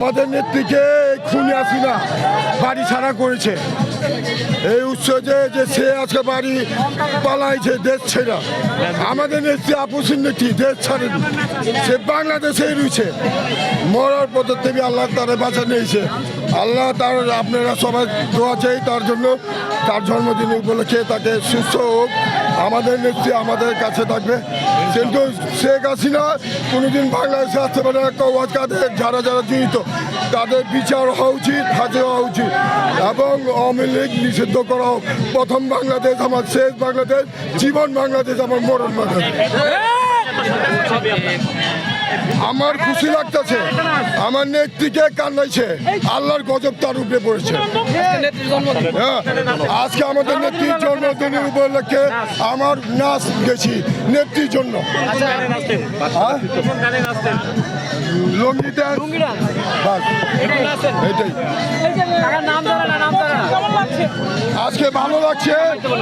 আমাদের নেত্রীকে খুনি আসিনা বাড়ি ছাড়া করেছে। এই উৎস যে যে সে আজকে বাড়ি পালাইছে, দেশ ছেড়া। আমাদের নেত্রী আপুসিন নেত্রী দেশ ছাড়েনি। সে বাংলাদেশেই রয়েছে। মরার পদ্ধতি আল্লাহ তারা বাঁচা নিয়েছে আল্লাহ তার আপনারা সবাই দোয়া চাই, তার জন্য তার জন্মদিন উপলক্ষে তাকে সুস্থ হোক, আমাদের নেত্রী আমাদের কাছে থাকবে। কিন্তু শেখ হাসিনা কোনোদিন বাংলাদেশে আসতে পারে না কৌয়াজ কাদের, যারা যারা জড়িত তাদের বিচার হওয়া উচিত, হাজির হওয়া উচিত। এবং আওয়ামী লীগ নিষিদ্ধ করা হোক। প্রথম বাংলাদেশ আমার, শেষ বাংলাদেশ, জীবন বাংলাদেশ আমার, মরণ বাংলাদেশ। আমার খুশি লাগতেছে। আমার নেত্রীকে কান্নাইছে। আল্লাহর গজব তার উপরে পড়েছে। হ্যাঁ, আজকে আমাদের নেত্রীর জন্মদিনের উপলক্ষে আমার নাচ গেছি নেত্রীর জন্য। হ্যাঁ? লঙ্গিতে বাস, এটাই। আজকে ভালো লাগছে।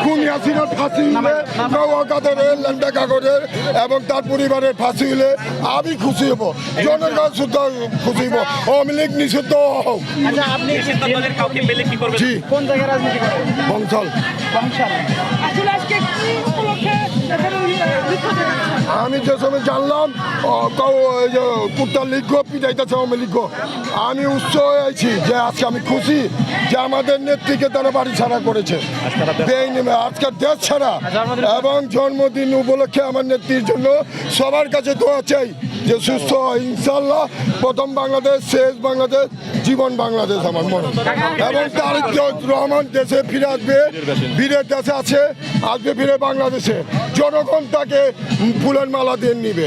খুন ইয়াসিনের ফাঁসি হলে নৌকাদের লেন্ডা কাগজের এবং তার পরিবারের ফাঁসি হলে আমি খুশি হব। জনগণ শুদ্ধ খুশি হব। আওয়ামী লীগ নিষিদ্ধ। হোক বংশল জি। জায়গায় রাজনীতি বংশাল। আমি যে সময় জানলাম কুটার কেউ ওই যে কুত্তা লিখব পিটাইতেছে আওয়ামী লীগ। আমি উৎস হয়েছি যে আজকে আমি খুশি যে আমাদের নেত্রীকে তারা বাড়ি ছাড়া করেছে। আজকের দেশ ছাড়া। এবং জন্মদিন উপলক্ষে আমার নেত্রীর জন্য সবার কাছে দোয়া চাই যে সুস্থ ইনশাল্লাহ। প্রথম বাংলাদেশ শেষ বাংলাদেশ জীবন বাংলাদেশ আমার মনে। এবং তারিক রহমান দেশে ফিরে আসবে ফিরে দেশে আছে আসবে ফিরে বাংলাদেশে। জনগণ তাকে ফুলের মালা দিয়ে নিবে